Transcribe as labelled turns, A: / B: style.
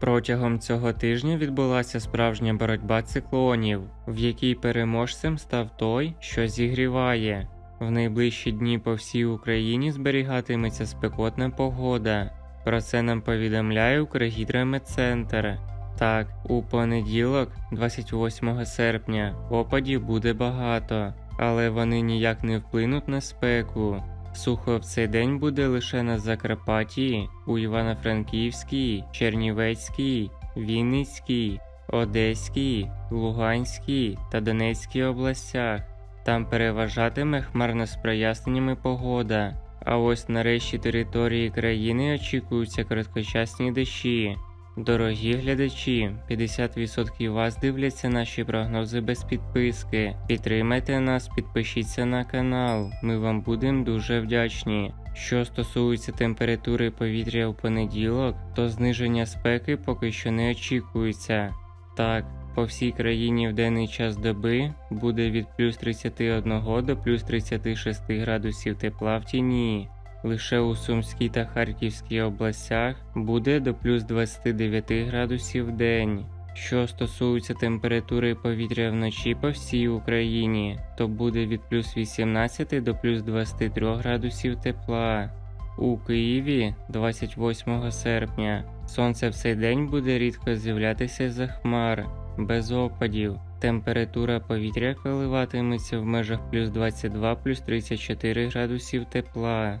A: Протягом цього тижня відбулася справжня боротьба циклонів, в якій переможцем став той, що зігріває. В найближчі дні по всій Україні зберігатиметься спекотна погода. Про це нам повідомляє Укргідрометцентр. Так, у понеділок, 28 серпня, опадів буде багато, але вони ніяк не вплинуть на спеку. Сухо в цей день буде лише на Закарпатті, у Івано-Франківській, Чернівецькій, Вінницькій, Одеській, Луганській та Донецькій областях. Там переважатиме хмарно з проясненнями погода. А ось на решті території країни очікуються короткочасні дощі. Дорогі глядачі, 50% вас дивляться наші прогнози без підписки. Підтримайте нас, підпишіться на канал. Ми вам будемо дуже вдячні. Що стосується температури повітря у понеділок, то зниження спеки поки що не очікується. Так, по всій країні в денний час доби буде від плюс 31 до плюс 36 градусів тепла в тіні. Лише у Сумській та Харківській областях буде до плюс 29 градусів день. Що стосується температури повітря вночі по всій Україні, то буде від плюс 18 до плюс 23 градусів тепла. У Києві 28 серпня сонце в цей день буде рідко з'являтися за хмар, без опадів. Температура повітря коливатиметься в межах плюс 22 плюс 34 градусів тепла.